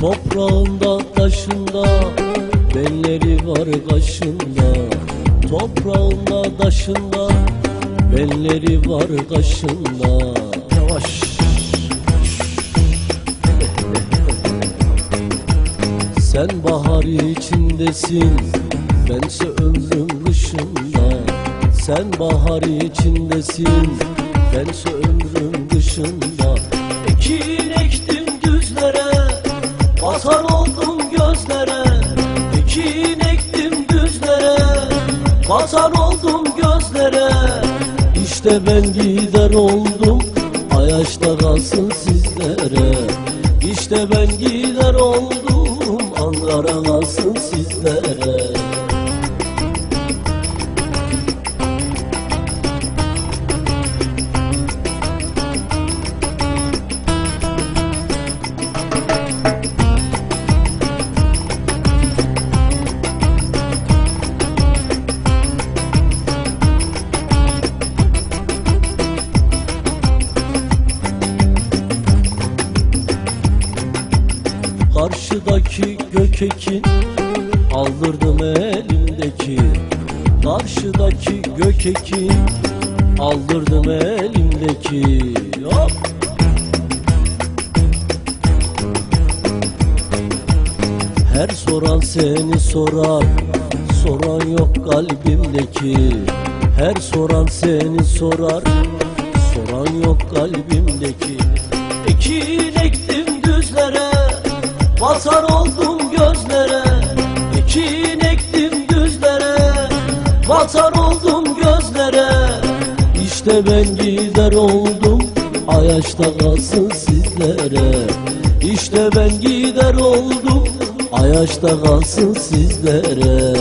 Toprağında taşında belleri var kaşında Toprağında taşında belleri var kaşında Yavaş. Sen bahar içindesin Bense ömrüm dışında. Sen bahar içindesin Bense ömrüm dışında Batar oldum gözlere İşte ben gider oldum Ayaşta kalsın sizlere. İşte ben gider oldum Ankara kalsın sizlere Karşıdaki gökekin Aldırdım elimdeki Karşıdaki gökekin Aldırdım elimdeki Hop! Her soran seni sorar Soran yok kalbimdeki. Her soran seni sorar Soran yok kalbimdeki. Ekin ektim düzlere Basar oldum gözlere Ekin ektim düzlere. Batar oldum gözlere İşte ben gider oldum Ayaşta kalsın sizlere. İşte ben gider oldum Ayaşta kalsın sizlere